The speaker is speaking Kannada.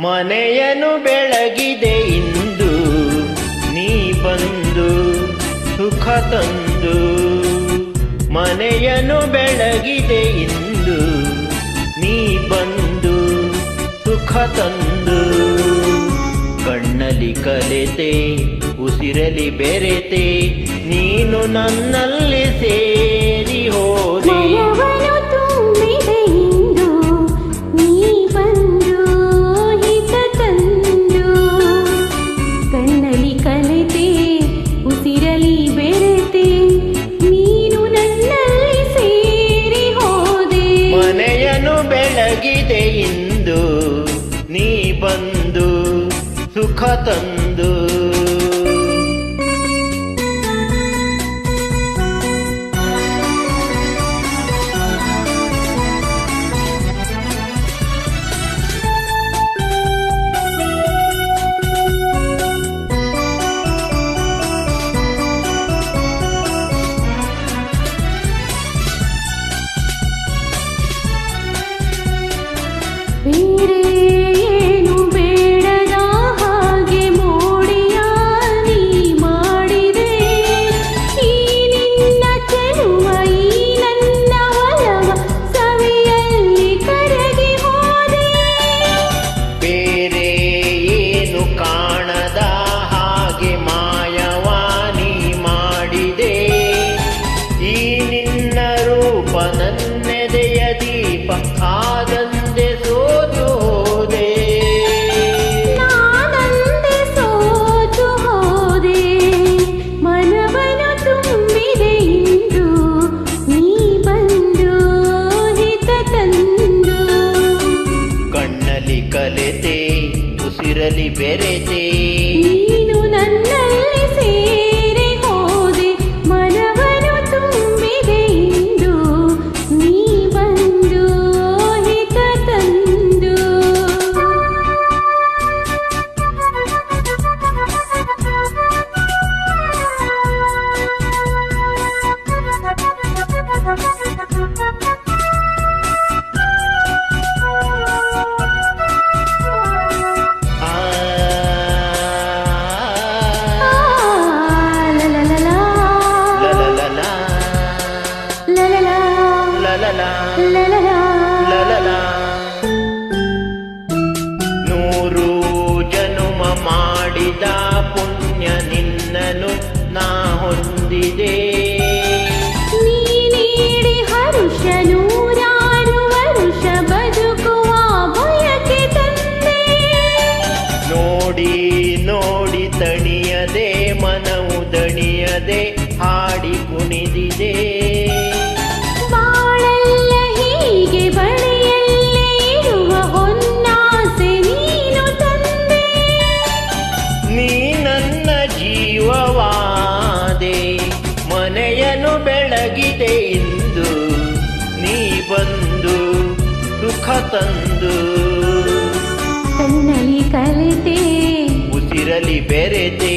ಮನೆಯನ್ನು ಬೆಳಗಿದೆ ಇಂದು. ನೀ ಬಂದು ಸುಖ ತಂದು. ಮನೆಯನು ಬೆಳಗಿದೆ ಇಂದು. ನೀ ಬಂದು ಸುಖ ತಂದು. ಕಣ್ಣಲ್ಲಿ ಕಲೆತೆ ಉಸಿರಲಿ ಬೆರೆತೆ, ನೀನು ನನ್ನಲ್ಲಿ ಸೇರಿ. ಸುಖ ತಂದು ಬೇರೆ ನನ್ನೆದೆಯ ದೀಪ ಆದಂದೆ ಸೋತು ಹೋದೆ ನಾನಂದೆ ಸೋತು ಹೋದೆ ಮನವನು ತುಂಬಿದೆ ಇಂದು ನೀ ಬಂದು ಹಿತ ತಂದು ಕಣ್ಣಲ್ಲಿ ಕಲೆತೆ ಉಸಿರಲಿ ಬೆರೆತೆ ನೂರು ಜನುಮ ಮಾಡಿದ ಪುಣ್ಯ ನಿನ್ನನು ನಾ ಹೊಂದಿದೆ. ನೋಡಿ ನೋಡಿ ತಣಿಯದೆ ಮನವು ದಣಿಯದೆ ಹಾಡಿ ಕುಣಿದಿದೆ. ಬೆಳಗಿದೆ ಇಂದು ನೀ ಬಂದು ಸುಖ ತಂದು ಕಣ್ಣಲ್ಲಿ ಕಲಿತೆ ಉಸಿರಲಿ ಬೆರೆತೆ